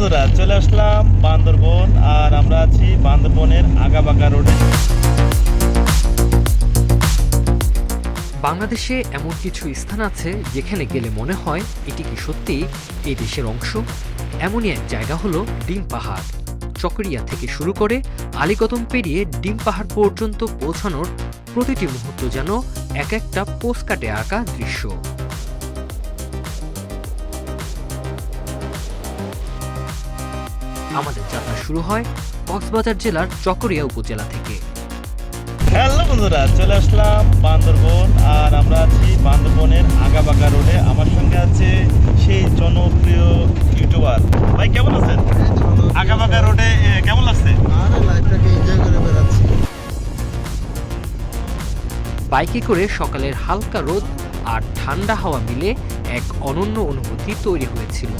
বন্ধুরা, চলে আসলাম বান্দরবন, আর আমরা আছি বান্দরবনের আগাবাগা রোডে। বাংলাদেশে এমন কিছু স্থান আছে যেখানে গেলে মনে হয় এটি কি সত্যি এই দেশের অংশ? এমনই এক জায়গা হলো ডিম পাহাড়। চকরিয়া থেকে শুরু করে আলিকদম পেরিয়ে ডিম পাহাড় পর্যন্ত পৌঁছানোর প্রতিটি মুহূর্ত যেন এক একটা পোস্টকাটে আঁকা দৃশ্য। আমাদের যাত্রা শুরু হয় কক্সবাজার জেলার চকরিয়া উপজেলা থেকে। হ্যালো বন্ধুরা চলে আসলাম বান্দরবন আর আমরা আছি বান্দরবনের আগাবাগা রোডে। আমার সঙ্গে আছে সেই জনপ্রিয় ইউটিউবার। ভাই কেমন আছেন? আগাবাগা রোডে কেমন লাগছে? আর লাইফটাকে এনজয় করে বেড়াচ্ছি। বাইকে করে সকালের হালকা রোদ আর ঠান্ডা হাওয়া মিলে এক অনন্য অনুভূতি তৈরি হয়েছিল।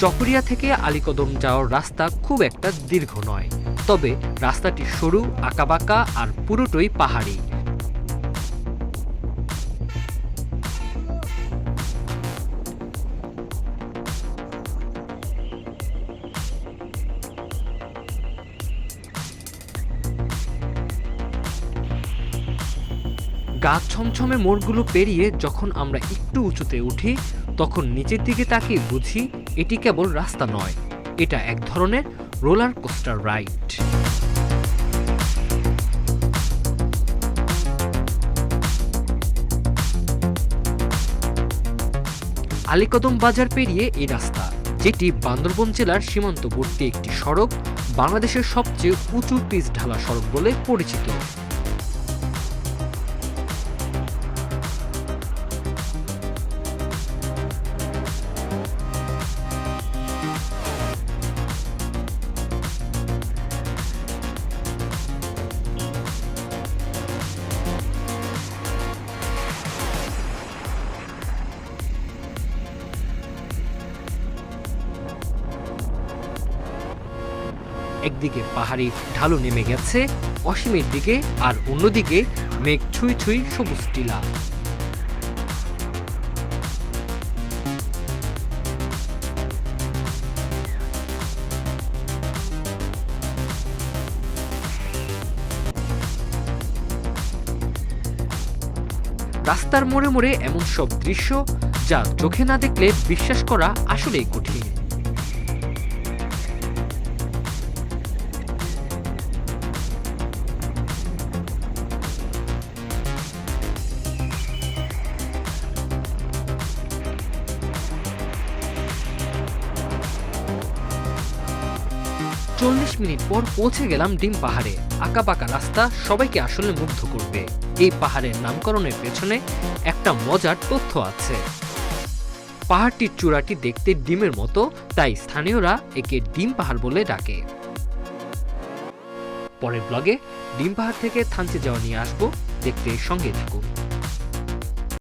চকরিয়া থেকে আলীকদম যাওয়ার রাস্তা খুব একটা দীর্ঘ নয়। তবে রাস্তাটি সরু, আঁকাবাঁকা আর পুরোটাই পাহাড়ি। গা ছমছমে মোড়গুলো পেরিয়ে যখন আমরা একটু উঁচুতে উঠি, তখন নিচের দিকে তাকিয়ে বুঝি এটি কেবল রাস্তা নয়, এটা এক ধরনের রোলার কোস্টার রাইড। আলীকদম বাজার পেরিয়ে এই রাস্তা, যেটি বান্দরবন জেলার সীমান্তবর্তী একটি সড়ক, বাংলাদেশের সবচেয়ে উঁচু পিচ ঢালা সড়ক বলে পরিচিত। একদিকে পাহাড়ি ঢালু নেমে গেছে, অসীমের দিকে, আর অন্যদিকে মেঘ ছুঁই ছুঁই সবুজ টিলা। রাস্তার মোড়ে মোড়ে এমন সব দৃশ্য যা চোখে না দেখলে বিশ্বাস করা আসলেই কঠিন। চল্লিশ মিনিট পর পৌঁছে গেলাম ডিম পাহাড়ে। আঁকাবাঁকা রাস্তা সবাইকে আসলে মুগ্ধ করবে। এই পাহাড়ের নামকরণের পেছনে একটা মজার তথ্য আছে। পাহাড়টির চূড়াটি দেখতে ডিমের মতো, তাই স্থানীয়রা একে ডিম পাহাড় বলে ডাকে। পরের ব্লগে ডিম পাহাড় থেকে থানচে যাওয়া নিয়ে আসব। দেখতে সঙ্গে থাকুন।